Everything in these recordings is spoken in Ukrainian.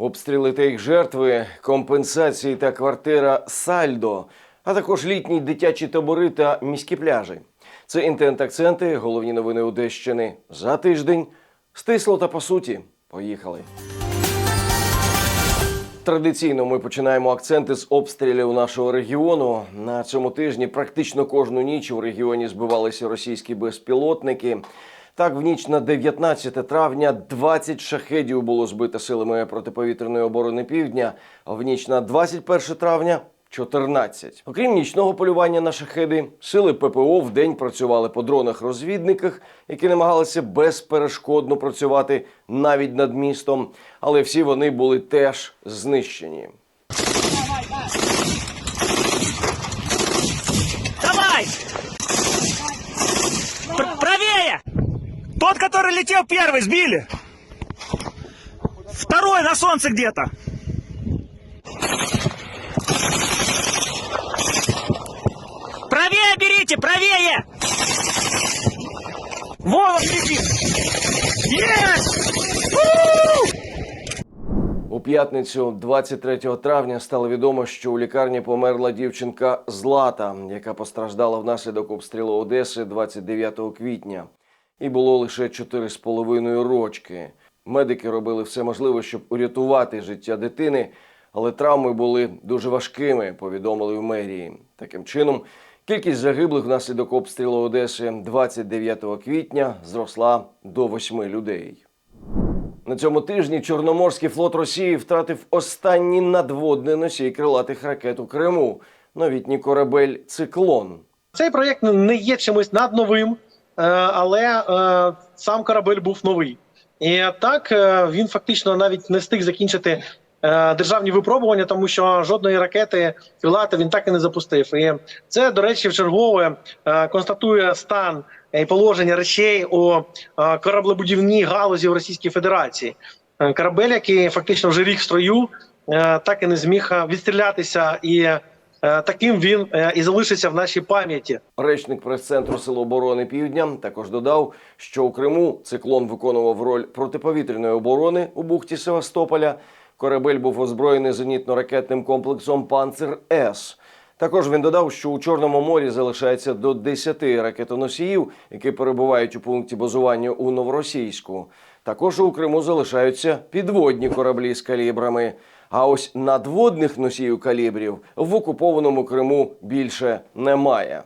Обстріли та їх жертви, компенсації та квартира Сальдо, а також літні дитячі табори та міські пляжі. Це інтент акценти, головні новини Одещини за тиждень. Стисло та по суті. Поїхали. Традиційно ми починаємо акценти з обстрілів нашого регіону. На цьому тижні практично кожну ніч у регіоні збивалися російські безпілотники. Так, в ніч на 19 травня 20 шахедів було збито силами протиповітряної оборони півдня. а В ніч на 21 травня 14. Окрім нічного полювання на шахеди, сили ППО в день працювали по дронах-розвідниках, які намагалися безперешкодно працювати навіть над містом, але всі вони були теж знищені. Давай! Пр- правее! Тот, который летел первый, сбили. Второй на солнце где-то. Правее берите, правее! Вова летит! Есть! У п'ятницю, 23 травня, стало відомо, що у лікарні померла дівчинка Злата, яка постраждала внаслідок обстрілу Одеси 29 квітня. І було лише 4,5 рочки. Медики робили все можливе, щоб урятувати життя дитини, але травми були дуже важкими, повідомили в мерії. Таким чином, кількість загиблих внаслідок обстрілу Одеси 29 квітня зросла до 8 людей. На цьому тижні Чорноморський флот Росії втратив останній надводний носій крилатих ракет у Криму. Новітній корабель Циклон. Цей проєкт не є чимось надновим, але е, сам корабель був новий. І так е, він фактично навіть не встиг закінчити е, державні випробування, тому що жодної ракети крилати він так і не запустив. І це, до речі, вчергове е, констатує стан і положення речей у е, кораблебудівній галузі в Російській Федерації. Е, Корабель, який фактично вже рік в строю, е, так і не зміг е, відстрілятися, і е, таким він е, і залишиться в нашій пам'яті. Речник прес-центру Сил оборони Півдня також додав, що у Криму циклон виконував роль протиповітряної оборони у бухті Севастополя. Корабель був озброєний зенітно-ракетним комплексом Панцер С. Також він додав, що у Чорному морі залишається до 10 ракетоносіїв, які перебувають у пункті базування у Новоросійську. Також у Криму залишаються підводні кораблі з калібрами. А ось надводних носіїв калібрів в окупованому Криму більше немає.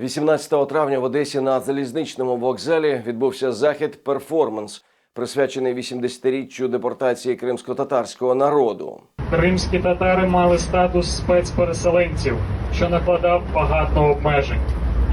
18 травня в Одесі на залізничному вокзалі відбувся захід перформанс, присвячений 80-річчю депортації кримсько-татарського народу. Кримські татари мали статус спецпереселенців, що накладав багато обмежень.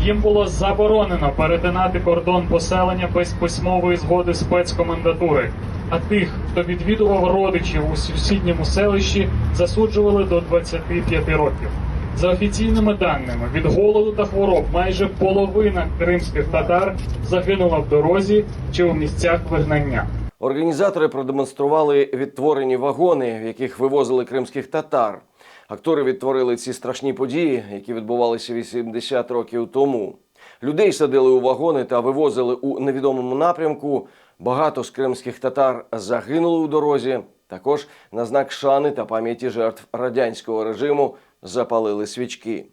Їм було заборонено перетинати кордон поселення без письмової згоди спецкомендатури. А тих, хто відвідував родичів у сусідньому селищі, засуджували до 25 років. За офіційними даними, від голоду та хвороб майже половина кримських татар загинула в дорозі чи у місцях вигнання. Організатори продемонстрували відтворені вагони, в яких вивозили кримських татар. Актори відтворили ці страшні події, які відбувалися 80 років тому. Людей садили у вагони та вивозили у невідомому напрямку. Багато з кримських татар загинули у дорозі. Також на знак шани та пам'яті жертв радянського режиму запалили свічки.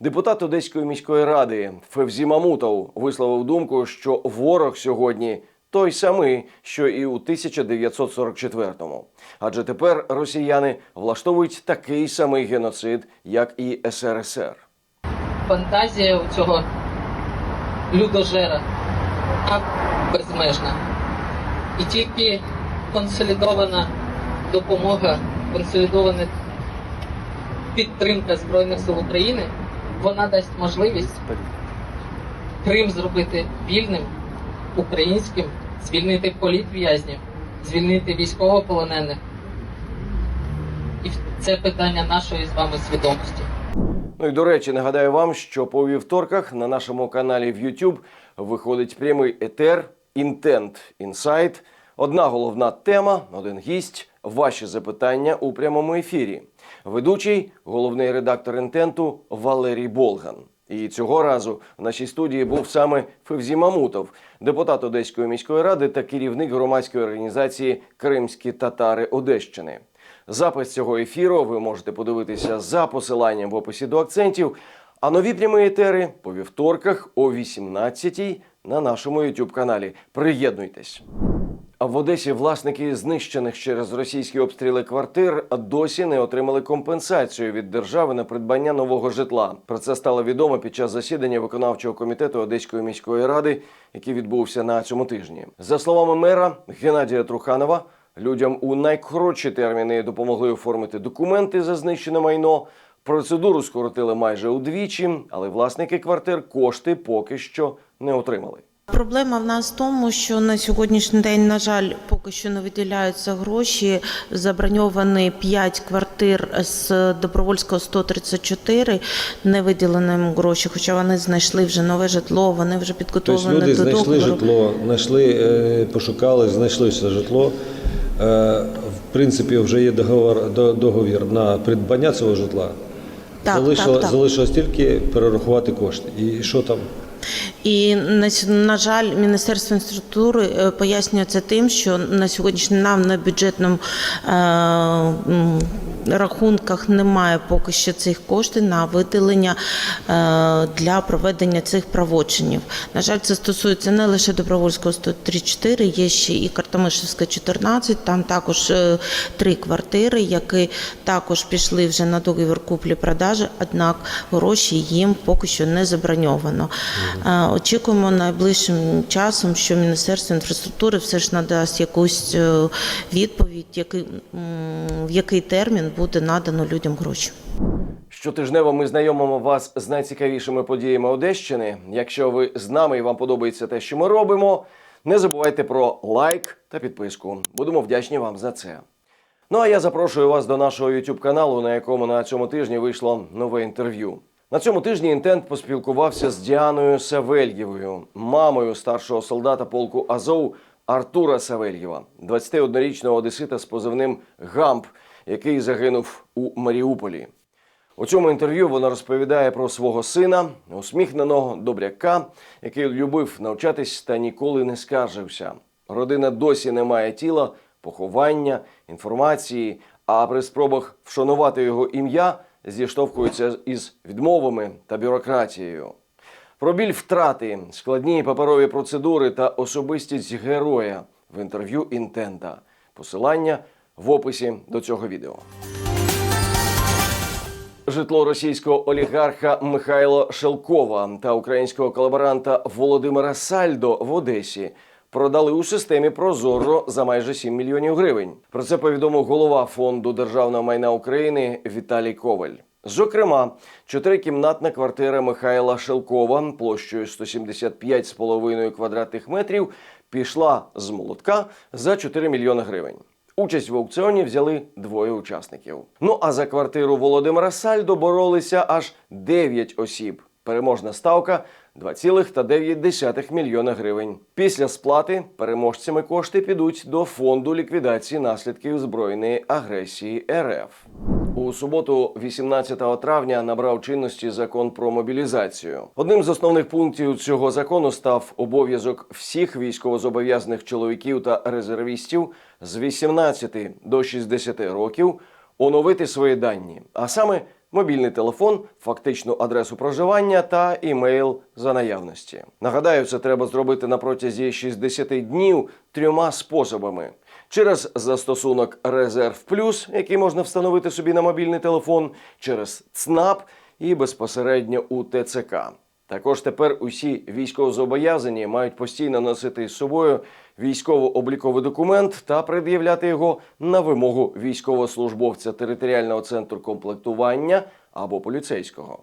Депутат Одеської міської ради Февзі Мамутов висловив думку, що ворог сьогодні той самий, що і у 1944-му. Адже тепер росіяни влаштовують такий самий геноцид, як і СРСР. фантазія у цього людожера так безмежна. І тільки консолідована допомога, консолідована підтримка Збройних сил України, вона дасть можливість Крим зробити вільним, українським, звільнити політв'язнів, звільнити військовополонених. І це питання нашої з вами свідомості. Ну і до речі, нагадаю вам, що по вівторках на нашому каналі в YouTube виходить прямий етер Інтент Інсайт. Одна головна тема, один гість, ваші запитання у прямому ефірі. Ведучий, головний редактор інтенту Валерій Болган. І цього разу в нашій студії був саме Февзі Мамутов, депутат Одеської міської ради та керівник громадської організації Кримські татари Одещини. Запис цього ефіру ви можете подивитися за посиланням в описі до акцентів. А нові прямі етери по вівторках о 18-й на нашому youtube каналі. Приєднуйтесь. В Одесі власники знищених через російські обстріли квартир досі не отримали компенсацію від держави на придбання нового житла. Про це стало відомо під час засідання виконавчого комітету Одеської міської ради, який відбувся на цьому тижні. За словами мера Геннадія Труханова, людям у найкоротші терміни допомогли оформити документи за знищене майно. Процедуру скоротили майже удвічі, але власники квартир кошти поки що не отримали. Проблема в нас в тому, що на сьогоднішній день, на жаль, поки що не виділяються гроші. Заброньовані 5 квартир з Добровольського 134, не виділені їм гроші, хоча вони знайшли вже нове житло, вони вже Тобто підготовлені люди до знайшли житло, знайшли, е, пошукали, знайшли це житло. Е, В принципі, вже є договор, договір на придбання цього житла. Так, Залишило- так, так. Залишилось тільки перерахувати кошти. І що там? І на, жаль, Міністерство інфраструктури е, пояснює це тим, що на сьогоднішній нам на бюджетному е, рахунках немає поки що цих коштів на виділення е, для проведення цих правочинів. На жаль, це стосується не лише Добровольського 134, є ще і Картамишевська 14, там також три квартири, які також пішли вже на договір куплі-продажі, однак гроші їм поки що не заброньовано. Очікуємо найближчим часом, що Міністерство інфраструктури все ж надасть якусь е, відповідь, який, в який термін буде надано людям гроші. Щотижнево ми знайомимо вас з найцікавішими подіями Одещини. Якщо ви з нами і вам подобається те, що ми робимо, не забувайте про лайк та підписку. Будемо вдячні вам за це. Ну а я запрошую вас до нашого YouTube каналу, на якому на цьому тижні вийшло нове інтерв'ю. На цьому тижні інтент поспілкувався з Діаною Савельєвою, мамою старшого солдата полку Азов Артура Савельєва, 21-річного одесита з позивним Гамп, який загинув у Маріуполі. У цьому інтерв'ю вона розповідає про свого сина, усміхненого добряка, який любив навчатись та ніколи не скаржився. Родина досі не має тіла, поховання, інформації, а при спробах вшанувати його ім'я зіштовхуються із відмовами та бюрократією. Про біль втрати, складні паперові процедури та особистість героя в інтерв'ю інтента. Посилання в описі до цього відео. Житло російського олігарха Михайла Шелкова та українського колаборанта Володимира Сальдо в Одесі продали у системі Прозоро за майже 7 мільйонів гривень. Про це повідомив голова фонду державного майна України Віталій Коваль. Зокрема, чотирикімнатна квартира Михайла Шелкова площею 175,5 квадратних метрів пішла з молотка за 4 мільйони гривень. Участь в аукціоні взяли двоє учасників. Ну а за квартиру Володимира Сальдо боролися аж 9 осіб. Переможна ставка 2,9 мільйона гривень. Після сплати переможцями кошти підуть до фонду ліквідації наслідків збройної агресії РФ. У суботу, 18 травня, набрав чинності закон про мобілізацію. Одним з основних пунктів цього закону став обов'язок всіх військовозобов'язаних чоловіків та резервістів з 18 до 60 років оновити свої дані, а саме мобільний телефон, фактичну адресу проживання та імейл за наявності. Нагадаю, це треба зробити на протязі 60 днів трьома способами. Через застосунок Резерв Плюс, який можна встановити собі на мобільний телефон, через ЦНАП і безпосередньо у ТЦК. Також тепер усі військовозобов'язані мають постійно носити з собою військово-обліковий документ та пред'являти його на вимогу військовослужбовця територіального центру комплектування або поліцейського.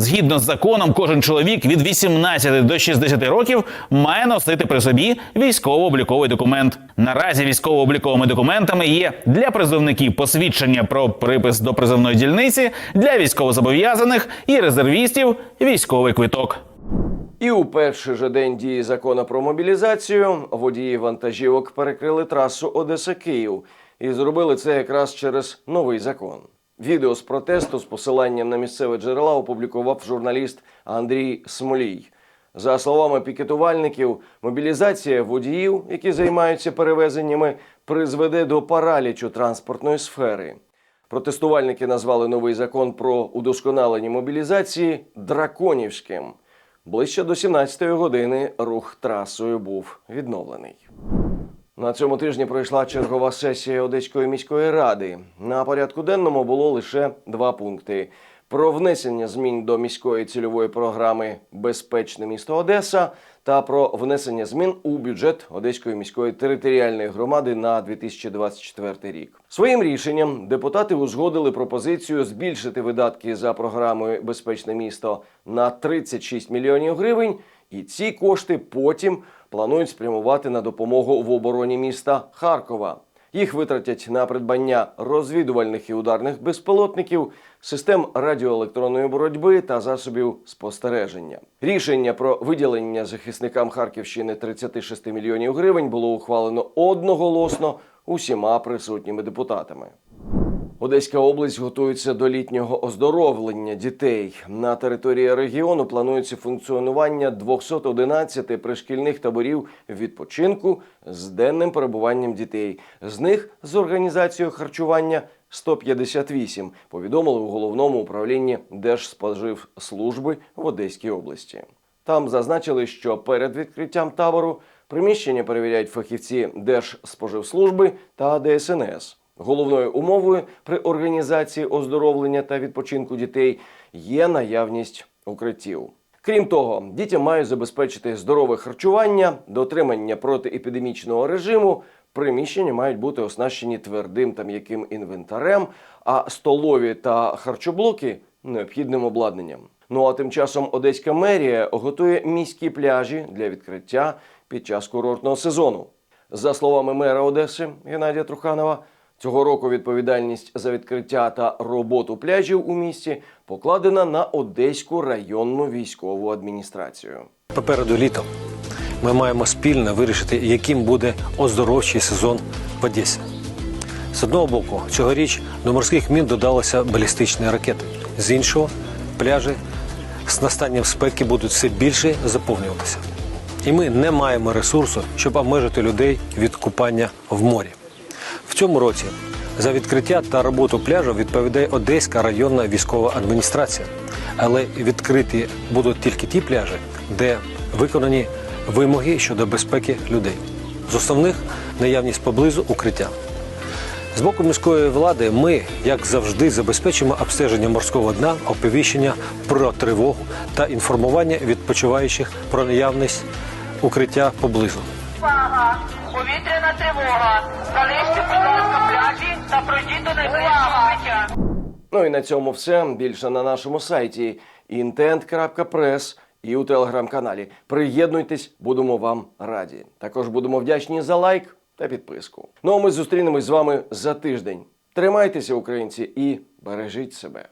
Згідно з законом, кожен чоловік від 18 до 60 років має носити при собі військово-обліковий документ. Наразі військово-обліковими документами є для призовників посвідчення про припис до призовної дільниці, для військовозобов'язаних і резервістів військовий квиток. І у перший же день дії закону про мобілізацію водії вантажівок перекрили трасу Одеса Київ і зробили це якраз через новий закон. Відео з протесту з посиланням на місцеве джерела опублікував журналіст Андрій Смолій. За словами пікетувальників, мобілізація водіїв, які займаються перевезеннями, призведе до паралічу транспортної сфери. Протестувальники назвали новий закон про удосконалення мобілізації драконівським. Ближче до 17-ї години рух трасою був відновлений. На цьому тижні пройшла чергова сесія Одеської міської ради. На порядку денному було лише два пункти: про внесення змін до міської цільової програми Безпечне місто Одеса та про внесення змін у бюджет Одеської міської територіальної громади на 2024 рік. Своїм рішенням депутати узгодили пропозицію збільшити видатки за програмою Безпечне місто на 36 мільйонів гривень. І ці кошти потім планують спрямувати на допомогу в обороні міста Харкова. Їх витратять на придбання розвідувальних і ударних безпілотників, систем радіоелектронної боротьби та засобів спостереження. Рішення про виділення захисникам Харківщини 36 мільйонів гривень було ухвалено одноголосно усіма присутніми депутатами. Одеська область готується до літнього оздоровлення дітей. На території регіону планується функціонування 211 пришкільних таборів відпочинку з денним перебуванням дітей. З них з організацією харчування 158, повідомили у головному управлінні Держспоживслужби в Одеській області. Там зазначили, що перед відкриттям табору приміщення перевіряють фахівці Держспоживслужби та ДСНС. Головною умовою при організації оздоровлення та відпочинку дітей є наявність укриттів. Крім того, дітям мають забезпечити здорове харчування, дотримання протиепідемічного режиму. Приміщення мають бути оснащені твердим та м'яким інвентарем, а столові та харчоблоки необхідним обладнанням. Ну а тим часом Одеська мерія готує міські пляжі для відкриття під час курортного сезону. За словами мера Одеси Геннадія Труханова, цього року відповідальність за відкриття та роботу пляжів у місті покладена на Одеську районну військову адміністрацію. Попереду літо. Ми маємо спільно вирішити, яким буде оздоровчий сезон в Одесі. З одного боку, цьогоріч до морських мін додалися балістичні ракети. З іншого, пляжі з настанням спеки будуть все більше заповнюватися. І ми не маємо ресурсу, щоб обмежити людей від купання в морі. Цьому році за відкриття та роботу пляжу відповідає Одеська районна військова адміністрація. Але відкриті будуть тільки ті пляжі, де виконані вимоги щодо безпеки людей. З основних наявність поблизу укриття. З боку міської влади ми, як завжди, забезпечимо обстеження морського дна, оповіщення про тривогу та інформування відпочиваючих про наявність укриття поблизу. Увага! Повітряна тривога! Ну і на цьому все. Більше на нашому сайті intent.press і у телеграм-каналі. Приєднуйтесь, будемо вам раді. Також будемо вдячні за лайк та підписку. Ну а ми зустрінемось з вами за тиждень. Тримайтеся, українці, і бережіть себе.